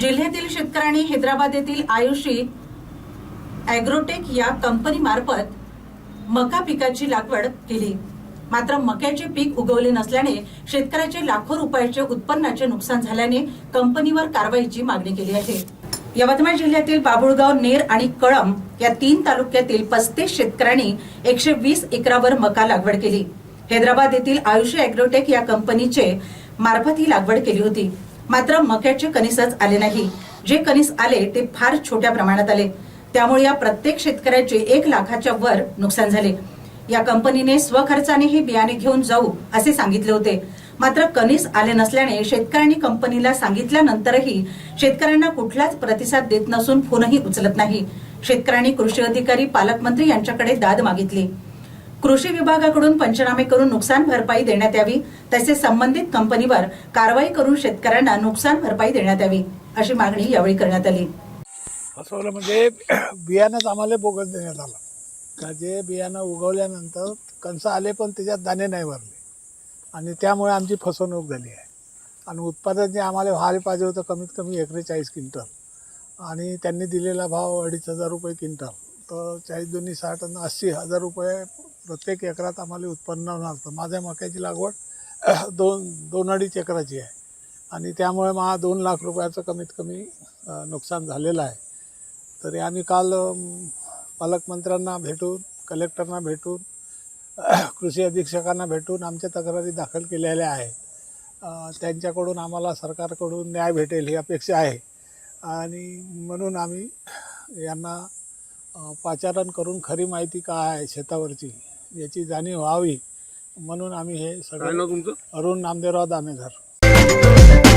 जिल्ह्यातील शेतकऱ्यांनी हैदराबाद येथील आयुषी अॅग्रोटेक या कंपनी मार्फत मका पिकाची लागवड केली. मात्र मक्याचे पीक उगवले नसल्याने शेतकऱ्याचे लाखो रुपयाचे उत्पन्नाचे नुकसान झाल्याने कंपनीवर कारवाईची मागणी केली आहे. यवतमाळ जिल्ह्यातील बाबुळगाव नेर आणि कळम या तीन तालुक्यातील पस्तीस शेतकऱ्यांनी एकशे वीस एकरावर मका लागवड केली. हैदराबाद येथील आयुषी अॅग्रोटेक या कंपनीचे मार्फत ही लागवड केली होती. मात्र मक्याचे कणीसच आले नाही. जे कणीस आले ते फार छोट्या प्रमाणात आले. त्यामुळे या प्रत्येक शेतकऱ्याचे एक लाखाच्या वर नुकसान झाले. या कंपनीने स्वखर्चाने हे बियाणे घेऊन जाऊ असे सांगितले होते. मात्र कणीस आले नसल्याने शेतकऱ्यांनी कंपनीला सांगितल्यानंतरही शेतकऱ्यांना कुठलाच प्रतिसाद देत नसून फोनही उचलत नाही. शेतकऱ्यांनी कृषी अधिकारी पालकमंत्री यांच्याकडे दाद मागितली. कृषी विभागाकडून पंचनामे करून नुकसान भरपाई देण्यात यावी. तसेच संबंधित कंपनीवर कारवाई करून शेतकऱ्यांना नुकसान भरपाई देण्यात यावी अशी मागणी यावेळी करण्यात आली. फसवलं म्हणजे बियाणंच आम्हाला बोगस देण्यात आलं. का जे बियाणं उगवल्यानंतर कणसं आले पण त्याच्यात दाणे नाही भरले. आणि त्यामुळे आमची फसवणूक झाली आहे. आणि उत्पादन जे आम्हाला व्हायला पाहिजे होतं कमीत कमी एकरे चाळीस क्विंटल. आणि त्यांनी दिलेला भाव अडीच हजार रुपये क्विंटल. तर चाळीस दोन्ही साठ आणि अस्सी हजार रुपये प्रत्येक एकरात आम्हाला उत्पन्न होणार. होतं माझ्या मक्याची लागवड दोन दोन अडीच एकराची आहे. आणि त्यामुळे मला दोन लाख रुपयाचं कमीत कमी नुकसान झालेलं आहे. तरी आम्ही काल पालकमंत्र्यांना भेटून कलेक्टरना भेटून कृषी अधीक्षकांना भेटून आमच्या तक्रारी दाखल केलेल्या आहेत. त्यांच्याकडून आम्हाला सरकारकडून न्याय भेटेल ही अपेक्षा आहे. आणि म्हणून आम्ही यांना पाचारण करून खरी माहिती काय आहे शेतावरची याची जाणीव व्हावी म्हणून आम्ही हे सगळं तुमचं? अरुण नामदेवराव दामेधर